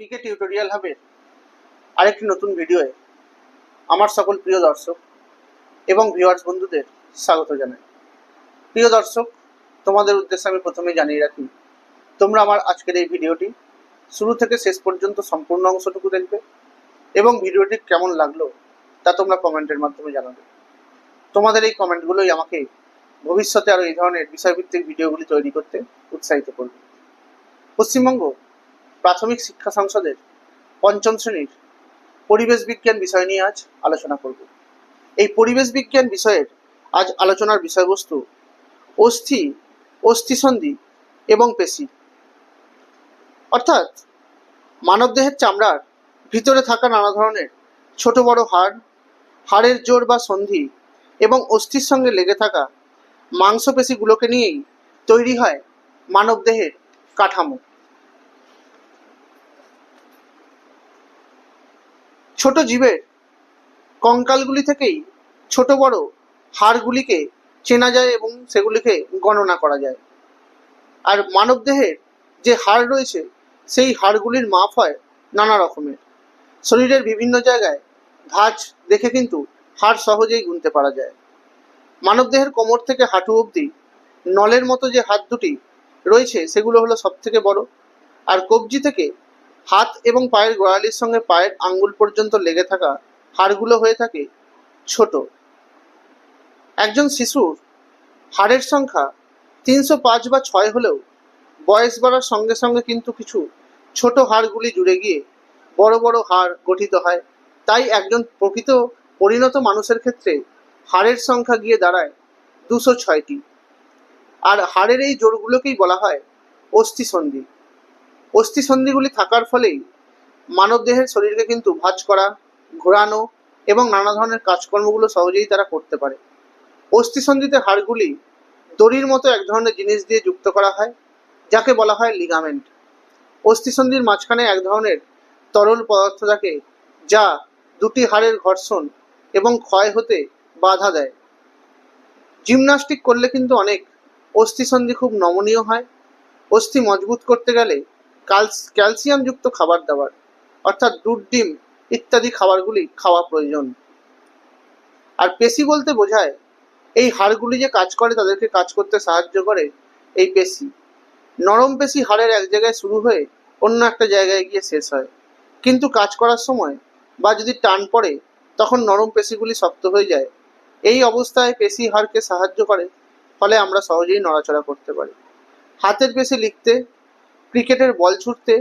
পিকে tutorial হবে আরেকটি নতুন ভিডিওয়ে আমার সকল প্রিয় দর্শক এবং ভিউয়ার্স বন্ধুদের স্বাগত জানাই। প্রিয় দর্শক, তোমাদের উদ্দেশ্যে আমি প্রথমেই জানিয়ে রাখি, তোমরা আমার আজকের এই ভিডিওটি শুরু থেকে শেষ পর্যন্ত সম্পূর্ণ অংশটুকু দেখবে এবং ভিডিওটি কেমন লাগল তা তোমরা কমেন্টের মাধ্যমে জানাবে। তোমাদের এই কমেন্টগুলোই আমাকে ভবিষ্যতে আরও এই ধরনের বিষয়ভিত্তিক ভিডিওগুলি তৈরি করতে উৎসাহিত করবে। পশ্চিমবঙ্গ প্রাথমিক শিক্ষা সংসদের পঞ্চম শ্রেণির পরিবেশ বিজ্ঞান বিষয় নিয়ে আজ আলোচনা করব। এই পরিবেশ বিজ্ঞান বিষয়ের আজ আলোচনার বিষয়বস্তু অস্থি, অস্থিসন্ধি এবং পেশি। অর্থাৎ মানবদেহের চামড়ার ভিতরে থাকা নানা ধরনের ছোট বড় হাড়, হাড়ের জোর বা সন্ধি এবং অস্থির সঙ্গে লেগে থাকা মাংসপেশিগুলোকে নিয়েই তৈরি হয় মানবদেহের কাঠামো। ছোট জীবের কঙ্কালগুলি থেকেই ছোট বড় হাড়গুলিকে চেনা যায় এবং সেগুলিকে গণনা করা যায়। আর মানবদেহের যে হাড় রয়েছে, সেই হাড়গুলির মাপ হয় নানা রকমের। শরীরের বিভিন্ন জায়গায় ভাঁজ দেখে কিন্তু হাড় সহজেই গুনতে পারা যায়। মানবদেহের কোমর থেকে হাঁটু অবধি নলের মতো যে হাত দুটি রয়েছে, সেগুলো হলো সব থেকে বড়। আর কবজি থেকে হাত এবং পায়ের গোড়ালির সঙ্গে পায়ের আঙ্গুল পর্যন্ত লেগে থাকা হাড়গুলো হয়ে থাকে ছোট। একজন শিশুর হাড়ের সংখ্যা তিনশো পাঁচ বা ছয় হলেও বয়স বাড়ার সঙ্গে সঙ্গে কিন্তু কিছু ছোট হাড়গুলি জুড়ে গিয়ে বড় বড় হাড় গঠিত হয়। তাই একজন প্রকৃত পরিণত মানুষের ক্ষেত্রে হাড়ের সংখ্যা গিয়ে দাঁড়ায় দুশো ছয়টি। আর হাড়ের এই জোরগুলোকেই বলা হয় অস্থিসন্ধি। অস্থিসন্ধিগুলি থাকার ফলেই মানবদেহের শরীরকে কিন্তু ভাঁজ করা, ঘোরানো এবং নানা ধরনের কাজকর্মগুলো সহজেই তারা করতে পারে। অস্থিসন্ধিতে হাড়গুলি দড়ির মতো এক ধরনের জিনিস দিয়ে যুক্ত করা হয়, যাকে বলা হয় লিগামেন্ট অস্থিসন্ধির মাঝখানে এক ধরনের তরল পদার্থ থাকে, যা দুটি হাড়ের ঘর্ষণ এবং ক্ষয় হতে বাধা দেয়। জিমনাস্টিক করলে কিন্তু অনেক অস্থিসন্ধি খুব নমনীয় হয়। অস্থি মজবুত করতে গেলে ক্যালসিয়ামযুক্ত খাবার দাবার, অর্থাৎ দুধ, ডিম ইত্যাদি খাবারগুলি খাওয়া প্রয়োজন। আর পেশি বলতে বোঝায়, এই হাড়গুলি যে কাজ করে তাদেরকে কাজ করতে সাহায্য করে এই পেশি। নরম পেশি হাড়ের এক জায়গায় শুরু হয়ে অন্য একটা জায়গায় গিয়ে শেষ হয়। কিন্তু কাজ করার সময় বা যদি টান পড়ে, তখন নরম পেশিগুলি শক্ত হয়ে যায়। এই অবস্থায় পেশি হাড়কে সাহায্য করে, ফলে আমরা সহজেই নড়াচড়া করতে পারি। হাতের পেশি লিখতে ক্রিকেটের বল ছুটতে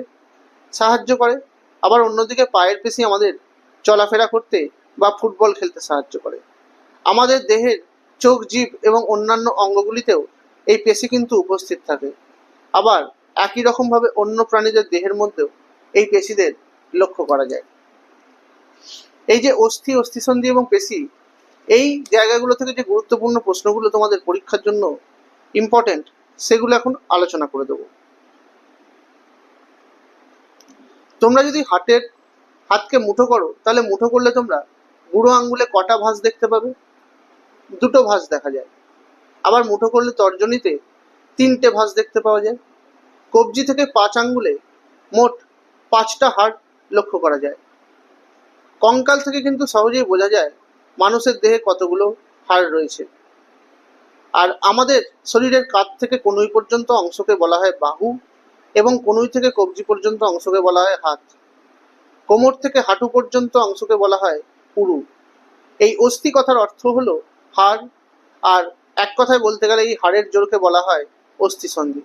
সাহায্য করে, আবার অন্যদিকে পায়ের পেশি আমাদের চলাফেরা করতে বা ফুটবল খেলতে সাহায্য করে। আমাদের দেহের চোখ জীব এবং অন্যান্য অঙ্গগুলিতেও এই পেশি কিন্তু উপস্থিত থাকে। আবার একই রকমভাবে অন্য প্রাণীদের দেহের মধ্যেও এই পেশিদের লক্ষ্য করা যায়। এই যে অস্থি, অস্থিসন্ধি এবং পেশি, এই জায়গাগুলো থেকে যে গুরুত্বপূর্ণ প্রশ্নগুলো তোমাদের পরীক্ষার জন্য ইম্পর্টেন্ট সেগুলো এখন আলোচনা করে দেবো। তোমরা যদি হাতের হাতকে মুঠো করো, তাহলে মুঠো করলে তোমরা বুড়ো আঙ্গুলে কটা ভাঁজ দেখতে পাবে? দুটো ভাঁজ দেখা যায়। আবার মুঠো করলে তর্জনীতে তিনটে ভাঁজ দেখতে পাওয়া যায়। কবজি থেকে পাঁচ আঙ্গুলে মোট পাঁচটা হাড় লক্ষ্য করা যায়। কঙ্কাল থেকে কিন্তু সহজেই বোঝা যায় মানুষের দেহে কতগুলো হাড় রয়েছে। আর আমাদের শরীরের কাঁধ থেকে কনুই পর্যন্ত অংশকে বলা হয় বাহু। এবং কনুই থেকে কবজি পর্যন্ত অংশকে বলা হয় হাত। কোমর থেকে হাঁটু পর্যন্ত অংশকে বলা হয় পুরু। এই অস্থি কথার অর্থ হলো হাড়, আর এক কথায় বলতে গেলে এই হাড়ের জোরকে বলা হয় অস্থি অস্থিসন্ধি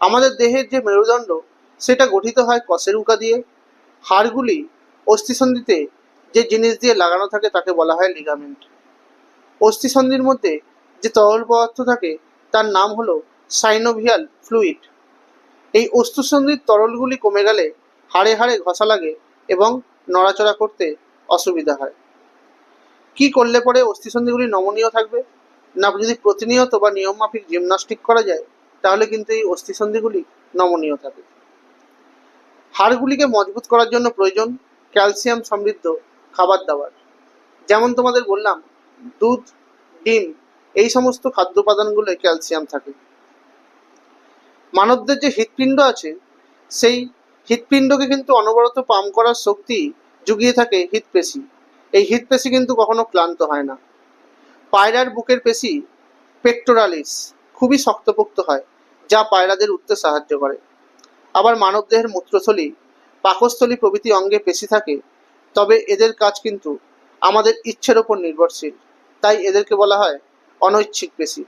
আমাদের দেহের যে মেরুদণ্ড, সেটা গঠিত হয় কষের উকা দিয়ে। হাড়গুলি অস্থিসন্ধিতে যে জিনিস দিয়ে লাগানো থাকে, তাকে বলা হয় লিগামেন্ট অস্থিসন্ধির মধ্যে যে তরল পদার্থ থাকে, তার নাম হলো সাইনোভিয়াল ফ্লুইড এই অস্থিসন্ধির তরলগুলি কমে গেলে হাড়ে হাড়ে ঘষা লাগে এবং নড়াচড়া করতে অসুবিধা হয়। কি করলে পরে অস্থিসন্ধিগুলি নমনীয় থাকবে? না, যদি প্রতিনিয়ত বা নিয়মমাফিক জিমনাস্টিক করা যায়, তাহলে কিন্তু এই অস্থিসন্ধিগুলি নমনীয় থাকে। হাড়গুলিকে মজবুত করার জন্য প্রয়োজন ক্যালসিয়াম সমৃদ্ধ খাবার দাবার। যেমন তোমাদের বললাম, দুধ, ডিম, এই সমস্ত খাদ্য উপাদানগুলোয় ক্যালসিয়াম থাকে। মানবদের যে হৃৎপিণ্ড আছে, সেই হৃৎপিণ্ডকে কিন্তু অনবরত পাম্প করার শক্তি জুগিয়ে থাকে হৃৎপেশি এই হৃৎপেশি কিন্তু কখনো ক্লান্ত হয় না। পায়রার বুকের পেশি পেক্টোরালিস খুবই শক্তপোক্ত হয়, যা পায়রাদের উঠতে সাহায্য করে। আবার মানবদেহের মূত্রথলি, পাকস্থলী প্রভৃতি অঙ্গে পেশি থাকে, তবে এদের কাজ কিন্তু আমাদের ইচ্ছের ওপর নির্ভরশীল। তাই এদেরকে বলা হয় অনৈচ্ছিক পেশি।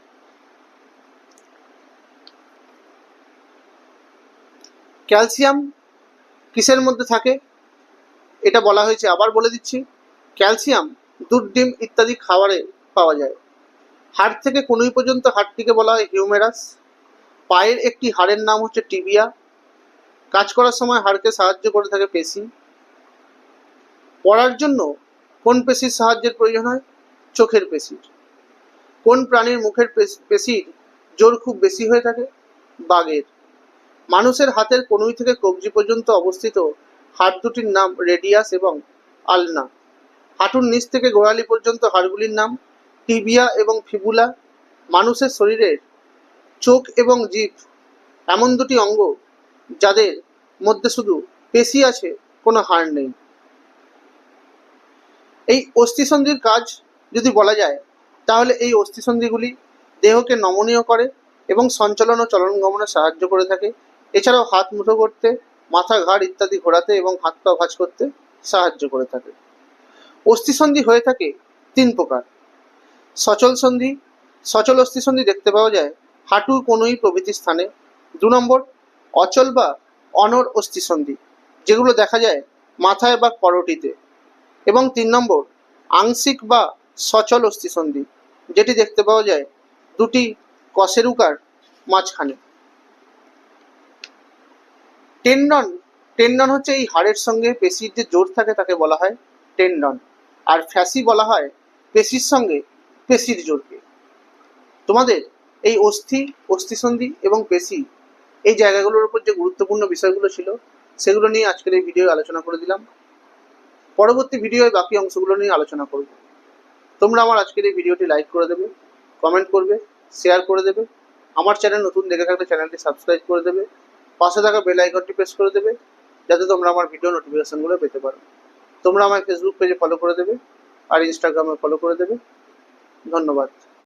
ক্যালসিয়াম কিসের মধ্যে থাকে? এটা বলা হয়েছে, আবার বলে দিচ্ছি। ক্যালসিয়াম, দুধ, ডিম ইত্যাদি খাবারে পাওয়া যায়। হাড় থেকে কনুই পর্যন্ত হাড়টিকে বলা হয় হিউমেরাস। পায়ের একটি হাড়ের নাম হচ্ছে টিবিয়া। কাজ করার সময় হাড়কে সাহায্য করে থাকে পেশি। পড়ার জন্য কোন পেশির সাহায্যের প্রয়োজন হয়? চোখের পেশির। কোন প্রাণীর মুখের পেশ- পেশির জোর খুব বেশি হয়ে থাকে? বাঘের। মানুষের হাতের কনুই থেকে কবজি পর্যন্ত অবস্থিত হাড় দুটির নাম রেডিয়াস এবং আলনা। হাঁটুর নিচ থেকে গোড়ালি পর্যন্ত হাড়গুলির নাম টিবিয়া এবং ফিবুলা। মানুষের শরীরের চোখ এবং জিভ এমন দুটি অঙ্গ যাদের মধ্যে শুধু পেশি আছে, কোনো হাড় নেই। এই অস্থিসন্ধির কাজ যদি বলা যায়, তাহলে এই অস্থিসন্ধিগুলি দেহকে নমনীয় করে এবং সঞ্চালন ও চলন গমনে সাহায্য করে থাকে। এছাড়াও হাত মুঠো করতে, মাথা ঘাড় ইত্যাদি ঘোরাতে এবং হাত পা ভাঁজ করতে সাহায্য করে থাকে। অস্থিসন্ধি হয়ে থাকে তিন প্রকার। সচল সন্ধি, সচল অস্থিসন্ধি দেখতে পাওয়া যায় হাঁটু কনুই প্রভৃতি স্থানে। দু নম্বর, অচল বা অনর অস্থিসন্ধি যেগুলো দেখা যায় মাথায় বা করটিতে এবং তিন নম্বর, আংশিক বা সচল অস্থিসন্ধি যেটি দেখতে পাওয়া যায় দুটি কশেরুকার মাঝখানে। টেন্ডন টেন্ডন হচ্ছে এই হাড়ের সঙ্গে পেশির যে জোর থাকে তাকে বলা হয় টেন্ডন। আর ফ্যাসি বলা হয় পেশির সঙ্গে, পেশির জোরকে। তোমাদের এই অস্থি, অস্থিসন্ধি এবং পেশি এই জায়গাগুলোর উপর যে গুরুত্বপূর্ণ বিষয়গুলো ছিল, সেগুলো নিয়ে আজকের এই ভিডিও আলোচনা করে দিলাম। পরবর্তী ভিডিওয় বাকি অংশগুলো নিয়ে আলোচনা করব। তোমরা আমার আজকের এই ভিডিওটি লাইক করে দেবে, কমেন্ট করবে, শেয়ার করে দেবে। আমার চ্যানেল নতুন দেখে থাকলে চ্যানেলটি সাবস্ক্রাইব করে দেবে। পাশে থাকা বেল আইকনটি প্রেস করে দেবে, যাতে তোমরা আমার ভিডিও নোটিফিকেশানগুলো পেতে পারো। তোমরা আমার ফেসবুক পেজে ফলো করে দেবে, আর ইনস্টাগ্রামে ফলো করে দেবে। ধন্যবাদ।